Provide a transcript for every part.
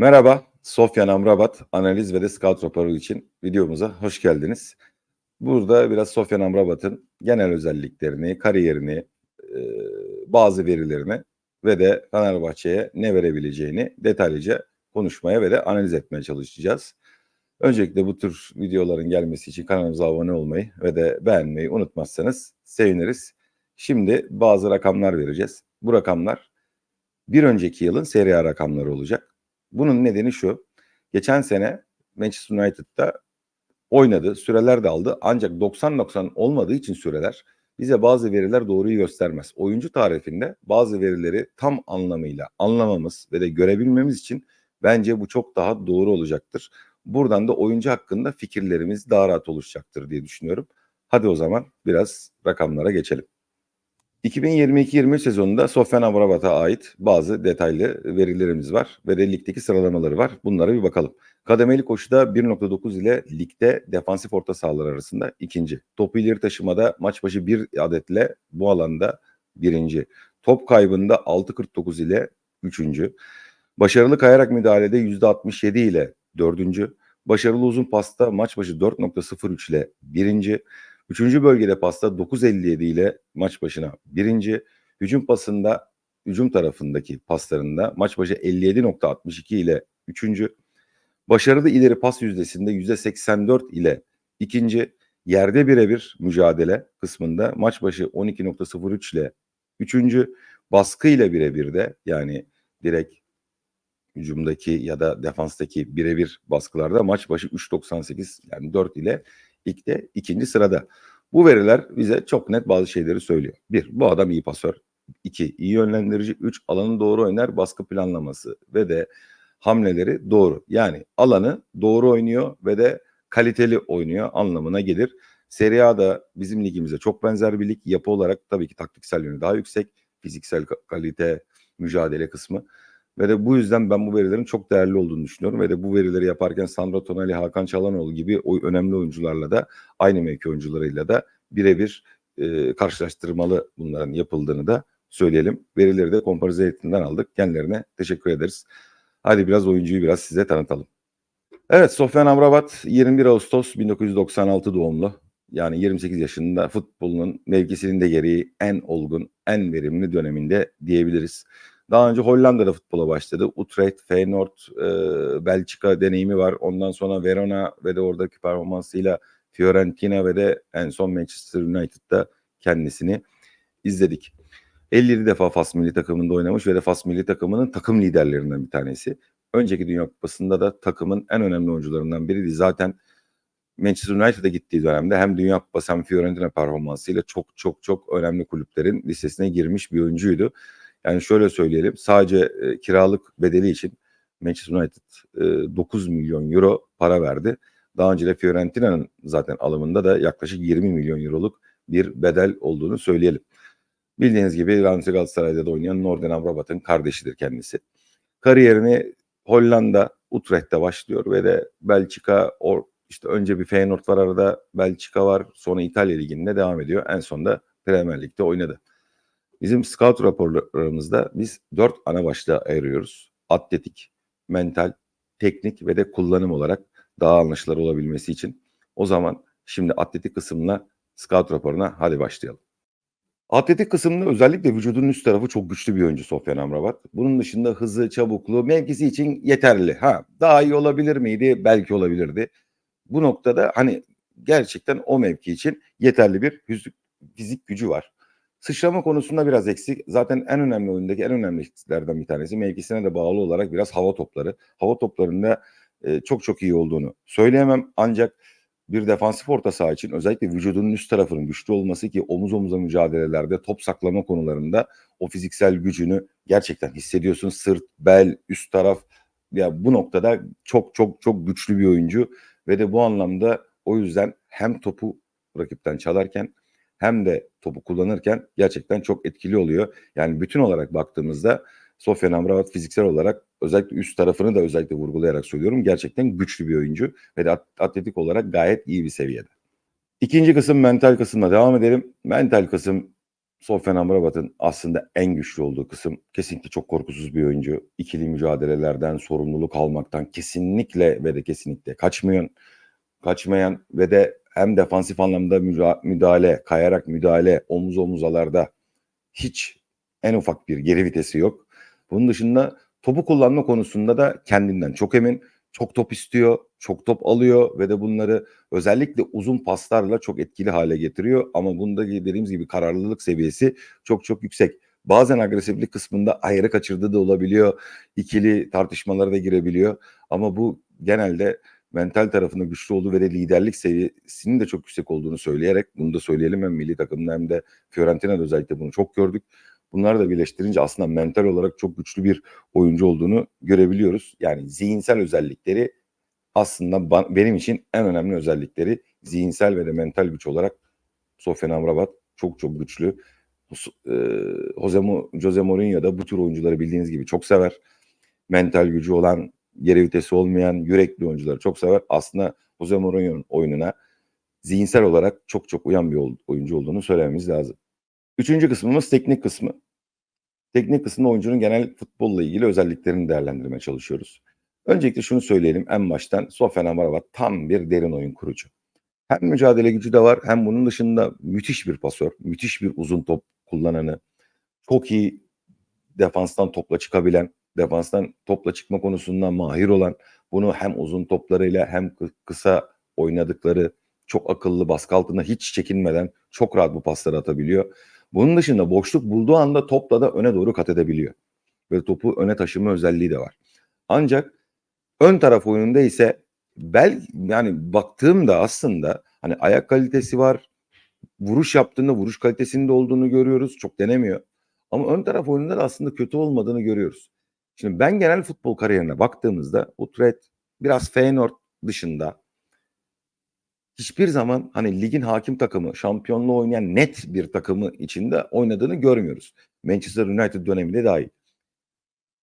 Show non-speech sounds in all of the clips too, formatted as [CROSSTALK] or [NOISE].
Merhaba, Sofyan Amrabat analiz ve de scout raporu için videomuza hoş geldiniz. Burada biraz Sofyan Amrabat'ın genel özelliklerini, kariyerini, eee, bazı verilerini ve de Fenerbahçe'ye ne verebileceğini detaylıca konuşmaya ve de analiz etmeye çalışacağız. Öncelikle bu tür videoların gelmesi için kanalımıza abone olmayı ve de beğenmeyi unutmazsanız seviniriz. Şimdi bazı rakamlar vereceğiz. Bu rakamlar bir önceki yılın Serie A rakamları olacak. Bunun nedeni şu. Geçen sene Manchester United'da oynadı, süreler de aldı. Ancak 90-90 olmadığı için süreler bize bazı veriler doğruyu göstermez. Oyuncu tarifinde bazı verileri tam anlamıyla anlamamız ve de görebilmemiz için bence bu çok daha doğru olacaktır. Buradan da oyuncu hakkında fikirlerimiz daha rahat oluşacaktır diye düşünüyorum. Hadi o zaman biraz rakamlara geçelim. 2022-23 sezonunda Sofyan Amrabat'a ait bazı detaylı verilerimiz var ve de ligdeki sıralamaları var. Bunlara bir bakalım. Kademeli koşuda 1.9 ile ligde defansif orta sahalar arasında ikinci. Topu ileri taşımada maç başı bir adetle bu alanda birinci. Top kaybında 6.49 ile üçüncü. Başarılı kayarak müdahalede %67 ile dördüncü. Başarılı uzun pasta maç başı 4.03 ile birinci. Üçüncü bölgede pasta 9.57 ile maç başına birinci. Hücum pasında hücum tarafındaki paslarında maç başı 57.62 ile üçüncü. Başarılı ileri pas yüzdesinde %84 ile ikinci. Yerde birebir mücadele kısmında maç başı 12.03 ile üçüncü. Baskı ile birebir de yani direkt hücumdaki ya da defanstaki birebir baskılarda maç başı 3.98 yani 4 ile ligde ikinci sırada. Bu veriler bize çok net bazı şeyleri söylüyor. Bir, bu adam iyi pasör. İki, iyi yönlendirici. Üç, alanı doğru oynar baskı planlaması ve de hamleleri doğru. Yani alanı doğru oynuyor ve de kaliteli oynuyor anlamına gelir. Serie A'da bizim ligimize çok benzer bir lig. Yapı olarak tabii ki taktiksel yönü daha yüksek. Fiziksel kalite, mücadele kısmı. Ve de bu yüzden ben bu verilerin çok değerli olduğunu düşünüyorum. Ve de bu verileri yaparken Sandro Tonali, Hakan Çalhanoğlu gibi o önemli oyuncularla da aynı mevki oyuncularıyla da birebir e, karşılaştırmalı bunların yapıldığını da söyleyelim. Verileri de komparize eğitimden aldık. Kendilerine teşekkür ederiz. Hadi biraz oyuncuyu biraz size tanıtalım. Evet Sofyan Amrabat 21 Ağustos 1996 doğumlu. Yani 28 yaşında futbolunun mevkisinin de gereği en olgun, en verimli döneminde diyebiliriz. Daha önce Hollanda'da futbola başladı. Utrecht, Feyenoord, e, Belçika deneyimi var. Ondan sonra Verona ve de oradaki performansıyla Fiorentina ve de en son Manchester United'da kendisini izledik. 57 defa Fas milli takımında oynamış ve de Fas milli takımının takım liderlerinden bir tanesi. Önceki Dünya Kupası'nda da takımın en önemli oyuncularından biriydi. Zaten Manchester United'a gittiği dönemde hem Dünya Kupası hem Fiorentina performansıyla çok çok çok önemli kulüplerin listesine girmiş bir oyuncuydu. Yani şöyle söyleyelim sadece e, kiralık bedeli için Manchester United e, 9 milyon euro para verdi. Daha önce de Fiorentina'nın zaten alımında da yaklaşık 20 milyon euroluk bir bedel olduğunu söyleyelim. Bildiğiniz gibi Ramsey Galatasaray'da da oynayan Norden Amrabat'ın kardeşidir kendisi. Kariyerini Hollanda, Utrecht'te başlıyor ve de Belçika, or, işte önce bir Feyenoord var arada, Belçika var, sonra İtalya Ligi'nde devam ediyor. En sonunda Premier Lig'de oynadı. Bizim scout raporlarımızda biz dört ana başlığa ayırıyoruz. Atletik, mental, teknik ve de kullanım olarak daha anlaşılır olabilmesi için. O zaman şimdi atletik kısmına scout raporuna hadi başlayalım. Atletik kısmında özellikle vücudunun üst tarafı çok güçlü bir oyuncu Sofyan Amrabat. Bunun dışında hızı, çabukluğu, mevkisi için yeterli. Ha, daha iyi olabilir miydi? Belki olabilirdi. Bu noktada hani gerçekten o mevki için yeterli bir fizik gücü var. Sıçrama konusunda biraz eksik. Zaten en önemli oyundaki en önemli eksiklerden bir tanesi. Mevkisine de bağlı olarak biraz hava topları. Hava toplarında e, çok çok iyi olduğunu söyleyemem. Ancak bir defansif orta saha için özellikle vücudunun üst tarafının güçlü olması ki omuz omuza mücadelelerde top saklama konularında o fiziksel gücünü gerçekten hissediyorsun. Sırt, bel, üst taraf ya bu noktada çok çok çok güçlü bir oyuncu ve de bu anlamda o yüzden hem topu rakipten çalarken hem de topu kullanırken gerçekten çok etkili oluyor. Yani bütün olarak baktığımızda Sofyan Amrabat fiziksel olarak özellikle üst tarafını da özellikle vurgulayarak söylüyorum. Gerçekten güçlü bir oyuncu ve de atletik olarak gayet iyi bir seviyede. İkinci kısım mental kısımla devam edelim. Mental kısım Sofyan Amrabat'ın aslında en güçlü olduğu kısım kesinlikle çok korkusuz bir oyuncu. İkili mücadelelerden, sorumluluk almaktan kesinlikle ve de kesinlikle kaçmıyor. Kaçmayan ve de hem defansif anlamda müdahale, kayarak müdahale, omuz omuzalarda hiç en ufak bir geri vitesi yok. Bunun dışında topu kullanma konusunda da kendinden çok emin. Çok top istiyor, çok top alıyor ve de bunları özellikle uzun paslarla çok etkili hale getiriyor. Ama bunda dediğimiz gibi kararlılık seviyesi çok çok yüksek. Bazen agresiflik kısmında ayrı kaçırdığı da olabiliyor. İkili tartışmalara da girebiliyor. Ama bu genelde mental tarafında güçlü olduğu ve de liderlik seviyesinin de çok yüksek olduğunu söyleyerek bunu da söyleyelim hem milli takımda hem de Fiorentina'da özellikle bunu çok gördük. Bunları da birleştirince aslında mental olarak çok güçlü bir oyuncu olduğunu görebiliyoruz. Yani zihinsel özellikleri aslında benim için en önemli özellikleri zihinsel ve de mental güç olarak Sofyan Amrabat çok çok güçlü. Jose Mourinho da bu tür oyuncuları bildiğiniz gibi çok sever. Mental gücü olan, geri vitesi olmayan, yürekli oyuncuları çok sever. Aslında Jose Mourinho'nun oyununa zihinsel olarak çok çok uyan bir oyuncu olduğunu söylememiz lazım. Üçüncü kısmımız teknik kısmı. Teknik kısmında oyuncunun genel futbolla ilgili özelliklerini değerlendirmeye çalışıyoruz. Öncelikle şunu söyleyelim en baştan Sofyan Amrabat tam bir derin oyun kurucu. Hem mücadele gücü de var hem bunun dışında müthiş bir pasör, müthiş bir uzun top kullananı, çok iyi defanstan topla çıkabilen, defanstan topla çıkma konusunda mahir olan, bunu hem uzun toplarıyla hem kısa oynadıkları çok akıllı baskı altında hiç çekinmeden çok rahat bu pasları atabiliyor. Bunun dışında boşluk bulduğu anda topla da öne doğru kat edebiliyor. Ve topu öne taşıma özelliği de var. Ancak ön taraf oyununda ise bel yani baktığımda aslında hani ayak kalitesi var. Vuruş yaptığında vuruş kalitesinde olduğunu görüyoruz. Çok denemiyor. Ama ön taraf oyununda da aslında kötü olmadığını görüyoruz. Şimdi ben genel futbol kariyerine baktığımızda Utrecht biraz Feyenoord dışında hiçbir zaman hani ligin hakim takımı, şampiyonluğu oynayan net bir takımı içinde oynadığını görmüyoruz. Manchester United döneminde dahil.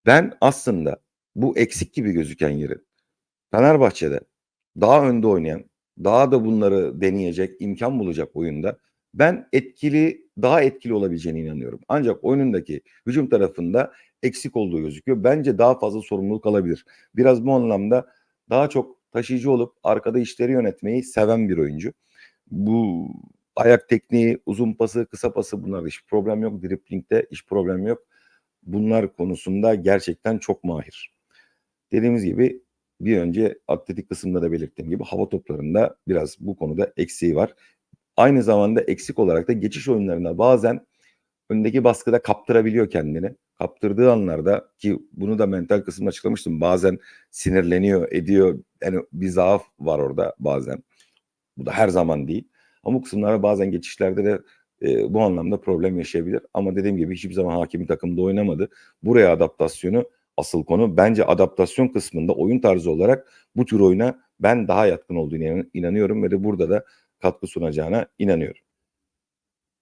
Ben aslında bu eksik gibi gözüken yeri Fenerbahçe'de daha önde oynayan, daha da bunları deneyecek, imkan bulacak oyunda ben etkili, daha etkili olabileceğine inanıyorum. Ancak oyunundaki hücum tarafında eksik olduğu gözüküyor. Bence daha fazla sorumluluk alabilir. Biraz bu anlamda daha çok taşıyıcı olup arkada işleri yönetmeyi seven bir oyuncu. Bu ayak tekniği, uzun pası, kısa pası bunlar hiç problem yok. Dripling'de hiç problem yok. Bunlar konusunda gerçekten çok mahir. Dediğimiz gibi bir önce atletik kısımda da belirttiğim gibi hava toplarında biraz bu konuda eksiği var. Aynı zamanda eksik olarak da geçiş oyunlarına bazen öndeki baskıda kaptırabiliyor kendini kaptırdığı anlarda ki bunu da mental kısımda açıklamıştım. Bazen sinirleniyor, ediyor. Yani bir zaaf var orada bazen. Bu da her zaman değil. Ama bu kısımlara bazen geçişlerde de e, bu anlamda problem yaşayabilir. Ama dediğim gibi hiçbir zaman hakimi takımda oynamadı. Buraya adaptasyonu asıl konu. Bence adaptasyon kısmında oyun tarzı olarak bu tür oyuna ben daha yatkın olduğunu inanıyorum ve de burada da katkı sunacağına inanıyorum.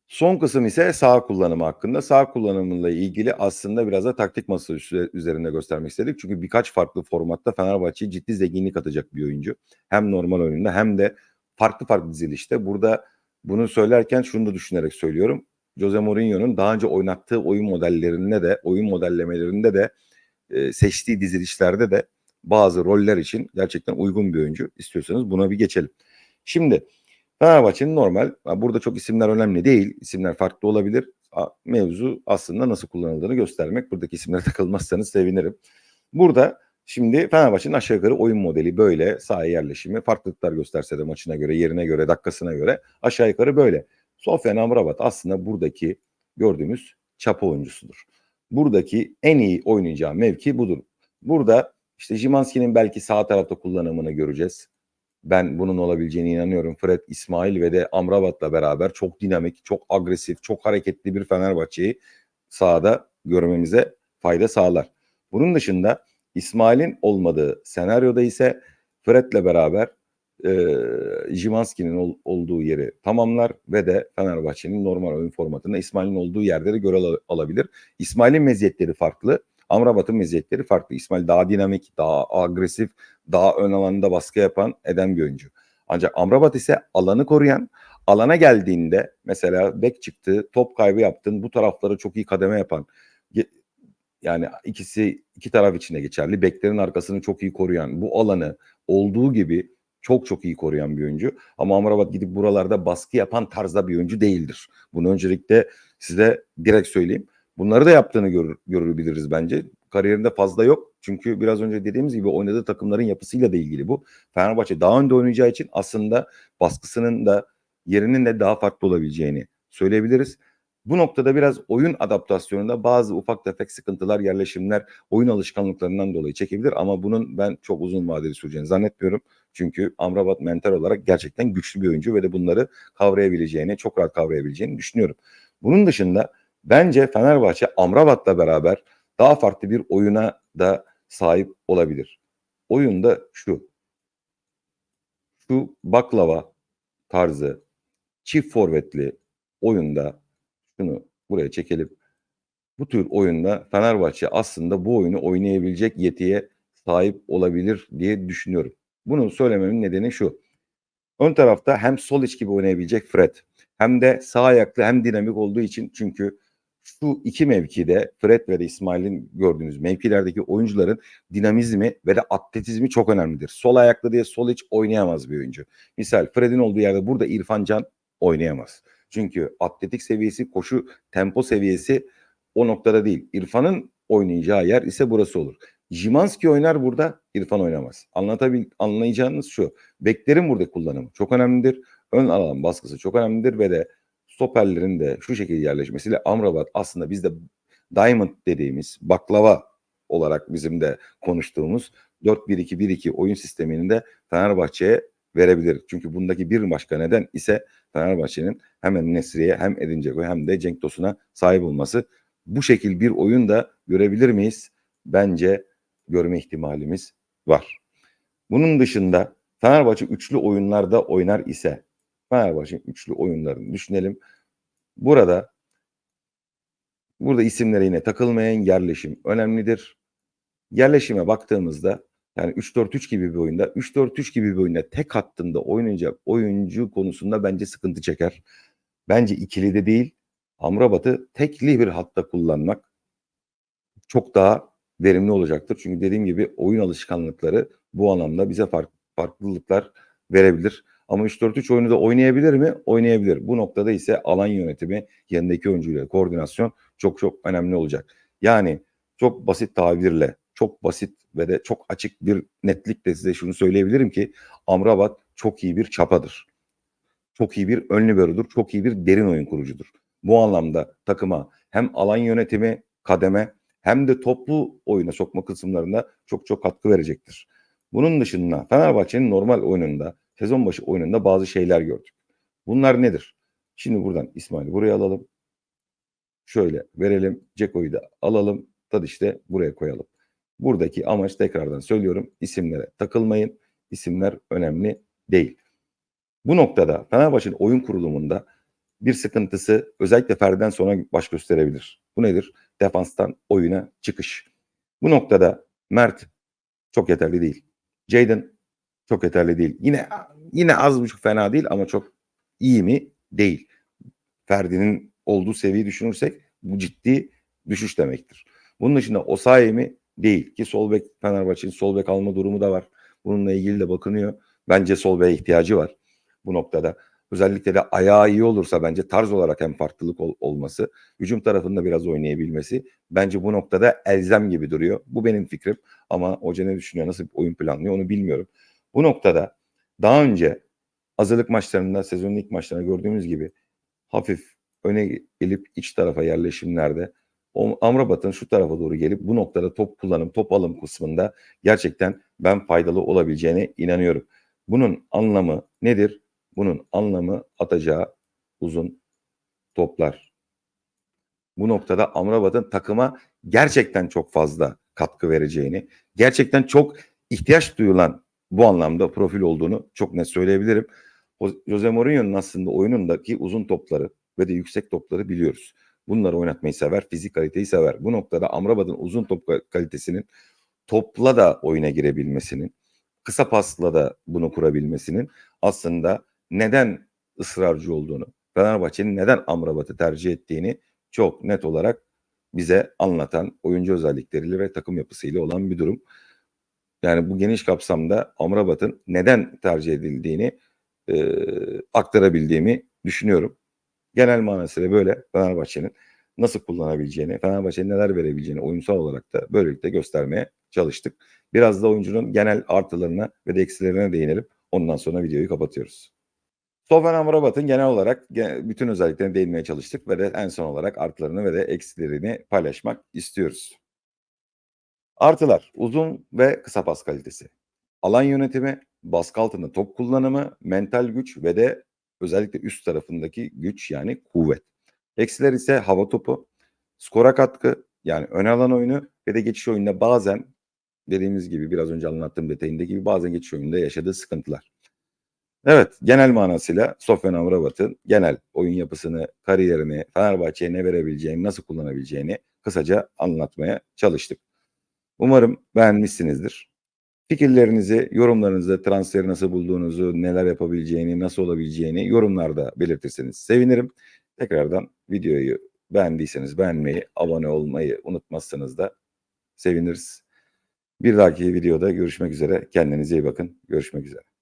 Son kısım ise sağ kullanımı hakkında. Sağ kullanımıyla ilgili aslında biraz da taktik masası üzerinde göstermek istedik. Çünkü birkaç farklı formatta Fenerbahçe'ye ciddi zenginlik atacak bir oyuncu. Hem normal oyunda hem de farklı farklı dizilişte. Burada bunu söylerken şunu da düşünerek söylüyorum. Jose Mourinho'nun daha önce oynattığı oyun modellerinde de, oyun modellemelerinde de e, seçtiği dizilişlerde de bazı roller için gerçekten uygun bir oyuncu. İstiyorsanız buna bir geçelim. Şimdi Fenerbahçe'nin normal, burada çok isimler önemli değil, isimler farklı olabilir. Mevzu aslında nasıl kullanıldığını göstermek. Buradaki isimlere [LAUGHS] takılmazsanız sevinirim. Burada şimdi Fenerbahçe'nin aşağı yukarı oyun modeli böyle. Sahaya yerleşimi farklılıklar gösterse de maçına göre, yerine göre, dakikasına göre aşağı yukarı böyle. Sofyan Amrabat aslında buradaki gördüğümüz çapa oyuncusudur. Buradaki en iyi oynayacağı mevki budur. Burada işte Jimanski'nin belki sağ tarafta kullanımını göreceğiz. Ben bunun olabileceğine inanıyorum. Fred, İsmail ve de Amrabat'la beraber çok dinamik, çok agresif, çok hareketli bir Fenerbahçe'yi sahada görmemize fayda sağlar. Bunun dışında İsmail'in olmadığı senaryoda ise Fred'le beraber e, Jimanski'nin ol, olduğu yeri tamamlar ve de Fenerbahçe'nin normal oyun formatında İsmail'in olduğu yerde de al alabilir. İsmail'in meziyetleri farklı. Amrabat'ın meziyetleri farklı. İsmail daha dinamik, daha agresif, daha ön alanda baskı yapan eden bir oyuncu. Ancak Amrabat ise alanı koruyan, alana geldiğinde mesela bek çıktı, top kaybı yaptın, bu tarafları çok iyi kademe yapan yani ikisi iki taraf içinde geçerli. Beklerin arkasını çok iyi koruyan, bu alanı olduğu gibi çok çok iyi koruyan bir oyuncu. Ama Amrabat gidip buralarda baskı yapan tarzda bir oyuncu değildir. Bunu öncelikle size direkt söyleyeyim. Bunları da yaptığını görür, görebiliriz bence. Kariyerinde fazla yok. Çünkü biraz önce dediğimiz gibi oynadığı takımların yapısıyla da ilgili bu. Fenerbahçe daha önde oynayacağı için aslında baskısının da yerinin de daha farklı olabileceğini söyleyebiliriz. Bu noktada biraz oyun adaptasyonunda bazı ufak tefek sıkıntılar, yerleşimler oyun alışkanlıklarından dolayı çekebilir ama bunun ben çok uzun vadeli süreceğini zannetmiyorum. Çünkü Amrabat mental olarak gerçekten güçlü bir oyuncu ve de bunları kavrayabileceğini, çok rahat kavrayabileceğini düşünüyorum. Bunun dışında bence Fenerbahçe Amrabat'la beraber daha farklı bir oyuna da sahip olabilir. Oyunda şu. Şu baklava tarzı çift forvetli oyunda şunu buraya çekelim. Bu tür oyunda Fenerbahçe aslında bu oyunu oynayabilecek yetiye sahip olabilir diye düşünüyorum. Bunu söylememin nedeni şu. Ön tarafta hem sol iç gibi oynayabilecek Fred hem de sağ ayaklı hem dinamik olduğu için çünkü şu iki mevkide Fred ve İsmail'in gördüğünüz mevkilerdeki oyuncuların dinamizmi ve de atletizmi çok önemlidir. Sol ayaklı diye sol iç oynayamaz bir oyuncu. Misal Fred'in olduğu yerde burada İrfan Can oynayamaz. Çünkü atletik seviyesi, koşu tempo seviyesi o noktada değil. İrfan'ın oynayacağı yer ise burası olur. Jimanski oynar burada, İrfan oynamaz. Anlatabil anlayacağınız şu. Beklerin burada kullanımı çok önemlidir. Ön alan baskısı çok önemlidir ve de stoperlerin de şu şekilde yerleşmesiyle Amrabat aslında bizde Diamond dediğimiz baklava olarak bizim de konuştuğumuz 4-1-2-1-2 oyun sistemini de Fenerbahçe'ye verebilir. Çünkü bundaki bir başka neden ise Fenerbahçe'nin hem Nesri'ye hem Edin Dzeko'ya hem de Cenk Tosun'a sahip olması. Bu şekil bir oyun da görebilir miyiz? Bence görme ihtimalimiz var. Bunun dışında Fenerbahçe üçlü oyunlarda oynar ise Fenerbahçe üçlü oyunlarını düşünelim. Burada burada isimlere yine takılmayan yerleşim önemlidir. Yerleşime baktığımızda yani 3-4-3 gibi bir oyunda 3-4-3 gibi bir oyunda tek hattında oynayacak oyuncu konusunda bence sıkıntı çeker. Bence ikili de değil. Amrabat'ı tekli bir hatta kullanmak çok daha verimli olacaktır. Çünkü dediğim gibi oyun alışkanlıkları bu anlamda bize fark, farklılıklar verebilir. Ama 3-4-3 oyunu da oynayabilir mi? Oynayabilir. Bu noktada ise alan yönetimi, yanındaki oyuncuyla koordinasyon çok çok önemli olacak. Yani çok basit tabirle, çok basit ve de çok açık bir netlikle size şunu söyleyebilirim ki Amrabat çok iyi bir çapadır. Çok iyi bir ön liberodur. Çok iyi bir derin oyun kurucudur. Bu anlamda takıma hem alan yönetimi, kademe hem de toplu oyuna sokma kısımlarında çok çok katkı verecektir. Bunun dışında Fenerbahçe'nin normal oyununda, sezon başı oyununda bazı şeyler gördük. Bunlar nedir? Şimdi buradan İsmail'i buraya alalım. Şöyle verelim. Ceko'yu da alalım. De buraya koyalım. Buradaki amaç tekrardan söylüyorum. isimlere takılmayın. İsimler önemli değil. Bu noktada Fenerbahçe'nin oyun kurulumunda bir sıkıntısı özellikle Ferdi'den sonra baş gösterebilir. Bu nedir? Defanstan oyuna çıkış. Bu noktada Mert çok yeterli değil. Jayden çok yeterli değil. Yine yine az buçuk fena değil ama çok iyi mi? Değil. Ferdi'nin olduğu seviyeyi düşünürsek bu ciddi düşüş demektir. Bunun dışında Osayi mi? Değil. Ki sol bek Fenerbahçe'nin sol bek alma durumu da var. Bununla ilgili de bakınıyor. Bence sol beke ihtiyacı var bu noktada. Özellikle de ayağı iyi olursa bence tarz olarak hem farklılık ol, olması, hücum tarafında biraz oynayabilmesi bence bu noktada elzem gibi duruyor. Bu benim fikrim ama hoca ne düşünüyor, nasıl bir oyun planlıyor onu bilmiyorum. Bu noktada daha önce hazırlık maçlarında, sezonun ilk maçlarında gördüğümüz gibi hafif öne gelip iç tarafa yerleşimlerde Amrabat'ın şu tarafa doğru gelip bu noktada top kullanım, top alım kısmında gerçekten ben faydalı olabileceğine inanıyorum. Bunun anlamı nedir? Bunun anlamı atacağı uzun toplar. Bu noktada Amrabat'ın takıma gerçekten çok fazla katkı vereceğini, gerçekten çok ihtiyaç duyulan bu anlamda profil olduğunu çok net söyleyebilirim. Jose Mourinho'nun aslında oyunundaki uzun topları ve de yüksek topları biliyoruz. Bunları oynatmayı sever, fizik kaliteyi sever. Bu noktada Amrabat'ın uzun top kalitesinin topla da oyuna girebilmesinin, kısa pasla da bunu kurabilmesinin aslında neden ısrarcı olduğunu, Fenerbahçe'nin neden Amrabat'ı tercih ettiğini çok net olarak bize anlatan oyuncu özellikleriyle ve takım yapısıyla olan bir durum. Yani bu geniş kapsamda Amrabat'ın neden tercih edildiğini e, aktarabildiğimi düşünüyorum. Genel manasıyla böyle Fenerbahçe'nin nasıl kullanabileceğini, Fenerbahçe'nin neler verebileceğini oyunsal olarak da böylelikle göstermeye çalıştık. Biraz da oyuncunun genel artılarına ve de eksilerine değinelim. Ondan sonra videoyu kapatıyoruz. Sofyan Amrabat'ın genel olarak bütün özelliklerine değinmeye çalıştık ve de en son olarak artılarını ve de eksilerini paylaşmak istiyoruz. Artılar uzun ve kısa pas kalitesi. Alan yönetimi, baskı altında top kullanımı, mental güç ve de özellikle üst tarafındaki güç yani kuvvet. Eksiler ise hava topu, skora katkı yani ön alan oyunu ve de geçiş oyunda bazen dediğimiz gibi biraz önce anlattığım detayında gibi bazen geçiş oyunda yaşadığı sıkıntılar. Evet genel manasıyla Sofyan Amrabat'ın genel oyun yapısını, kariyerini, Fenerbahçe'ye ne verebileceğini, nasıl kullanabileceğini kısaca anlatmaya çalıştık. Umarım beğenmişsinizdir. Fikirlerinizi, yorumlarınızı, transferi nasıl bulduğunuzu, neler yapabileceğini, nasıl olabileceğini yorumlarda belirtirseniz sevinirim. Tekrardan videoyu beğendiyseniz beğenmeyi, abone olmayı unutmazsanız da seviniriz. Bir dahaki videoda görüşmek üzere. Kendinize iyi bakın. Görüşmek üzere.